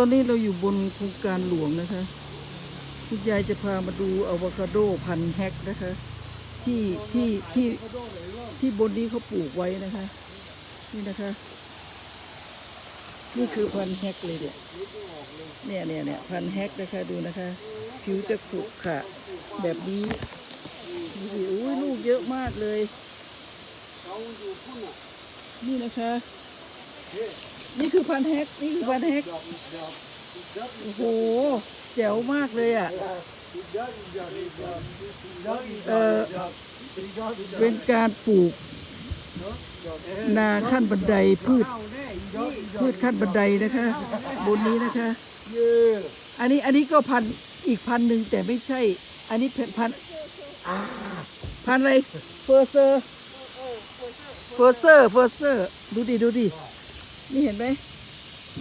อนนี้เราอยู่บนโครงการหลวงนะคะ คุณยายจะพามาดูอะโวคาโดพันแฮกนะคะ ที่ที่ที่ที่บนนี้เขาปลูกไว้นะคะ นี่นะคะ นี่คือพันแฮกเลยเนี่ยเนี่ยเนี่ยเนี่ยพันแฮกนะคะดูนะคะ ผิวจะขรุขระแบบนี้ดูสิอุ้ยลูกเยอะมากเลยนี่นะคะ นี่คือพันธุ์แฮกนี่คือพันธุ์แฮกโอ้โหแจ๋วมากเลยอะเออเป็นการปลูก นาขั้นบันไดพืช พืชขั้นบันไดนะคะ บนนี้นะคะอันนี้อันนี้ก็พันธุ์อีกพันธุ์หนึ่งแต่ไม่ใช่ อันนี้พันธุ์พันอะไรเฟอร์เซอร์เฟอร์เซอร์เฟอร์เซอร์ดูดิดูดิ นี่เห็นไหม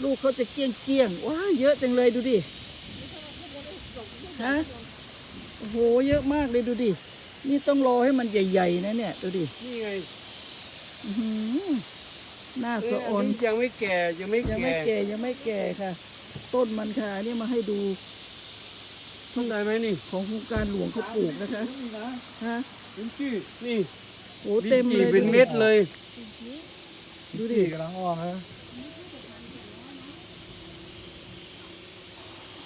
ลูกเขาจะเกี้ยงเกี้ยงๆว้าเยอะจังเลยดูดิฮะโอ้โหเยอะมากเลยดูดินี่ต้องรอให้มันใหญ่ๆนะเนี่ยดูดินี่ไงอื้อหือหน้าสะออนเยยังไม่แก่ยังไม่ยังไม่แก่แก่ยังไม่แก่ค่ะ ต้นมันค่ะนี่มาให้ดูต้นได้ไหมนี่ของโครงการหลวงเขาปลูกนะคะฮะลิ้นจี้นี่โอ้เต็มเลยลิ้นจี่เป็นเม็ดเลย ดูลิ้นดิจี้กำลังออกนะ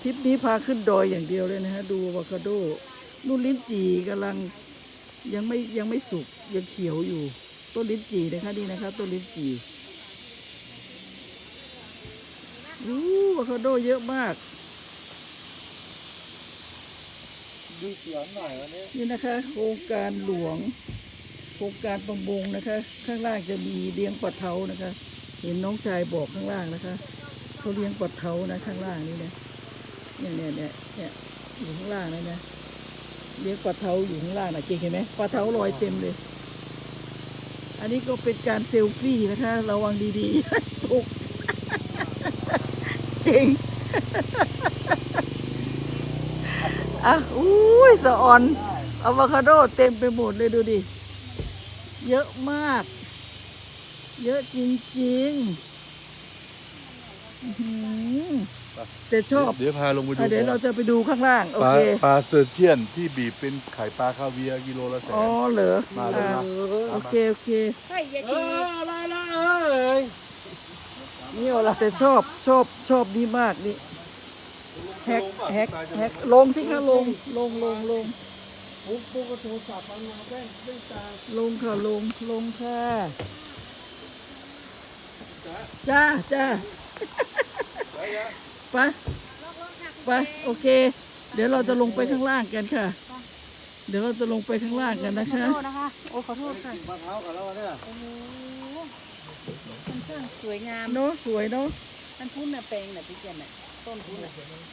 ทริปนี้พาขึ้นดอยอย่างเดียวเลยนะฮะ ดูอะโวคาโดนู่นลิ้นจี่กำลังยังไม่ยังไม่สุกยังเขียวอยู่ ต้นลิ้นจี่นะคะนี่นะคะต้นลิ้นจี่อู้อะโวคาโดเยอะมาก ดูเสียงหน่อยวันนี้นี่นะคะ โครงการหลวง โครงการประมงนะคะ ข้างล่างจะมีเลี้ยงปลาเทานะคะ เห็นน้องชายบอกข้างล่างนะคะเขาเลี้ยงปลาเทานะข้างล่างนี่นะ เนี่ยเนี่ยเนี่ยเนี่ยอยู่ข้างล่างนั่นนะเลี้ยงปลาเทาอยู่ข้างล่างนะเก่งเห็นไหมปลาเทาลอยเต็มเลย อันนี้ก็เป็นการเซลฟี่นะคะ ระวังดีๆตกเก่งอะอุ้ยสะออนอะโวคาโดเต็มไปหมดเลยดูดิ เยอะมาก เยอะจริงๆอื้อหือ แต่ชอบเดี๋ยวพาลงไปดูอะเดี๋ยวเราจะไปดูข้างล่าง โอปลาเค ปลาเซอร์เจียนที่บีบเป็นไข่ปลาคาเวียร์กิโลละแสน อ๋อเหรอมาเลยอะมาโอเค โอเคให้ยายเอชีออะไรละเอ้ยนี่อะไรแต่ชอบชอบชอบนี่มากนี่แฮกแฮกแฮกลงสิคะลงลงลงลงปุ๊บปุ๊บก็โทรศัพท์มันมาแว่นแว่นตาลงค่ะลงลงค่ะจ้าจ้าไปไปโอเค เดี๋ยวเราจะลงไปข้างล่างกันค่ะ เดี๋ยวเราจะลงไปข้างล่างกันนะขอคะโทษนะคะ โอ้ขอโทษค่ะมะพร้าวกับเราเนี่ยโอ้โหมันช่างสวยงามเนาะสวยเนาะมันพุ่นน่ะแปลงน่ะพี่เจนน่ะต้นพุ่นน่ะ